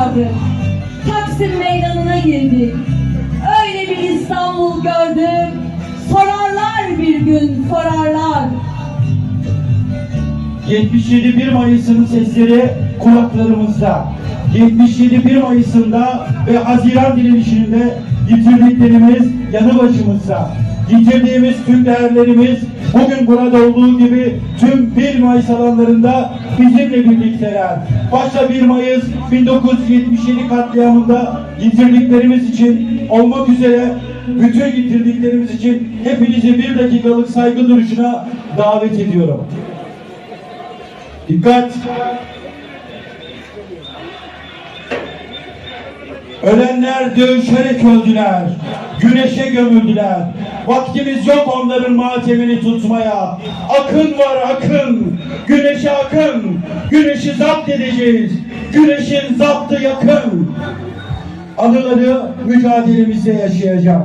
vardı. Taksim meydanına girdik. Öyle bir İstanbul gördük. Sorarlar bir gün sorarlar. 77 1 Mayıs'ın sesleri kulaklarımızda. 77 1 Mayıs'ında ve Haziran direnişinde yitirdiklerimiz yanı başımızda. Yitirdiğimiz tüm değerlerimiz bugün burada olduğu gibi tüm 1 Mayıs alanlarında bizimle birlikteler. Başta 1 Mayıs 1977 katliamında yitirdiklerimiz için olmak üzere bütün yitirdiklerimiz için hepinizi bir dakikalık saygı duruşuna davet ediyorum. Dikkat! Ölenler dövüşerek öldüler. Güneşe gömüldüler. Vaktimiz yok onların matemini tutmaya. Akın var akın. Güneşe akın. Güneşi zapt edeceğiz. Güneşin zaptı yakın. Anıları mücadelemizde yaşayacak.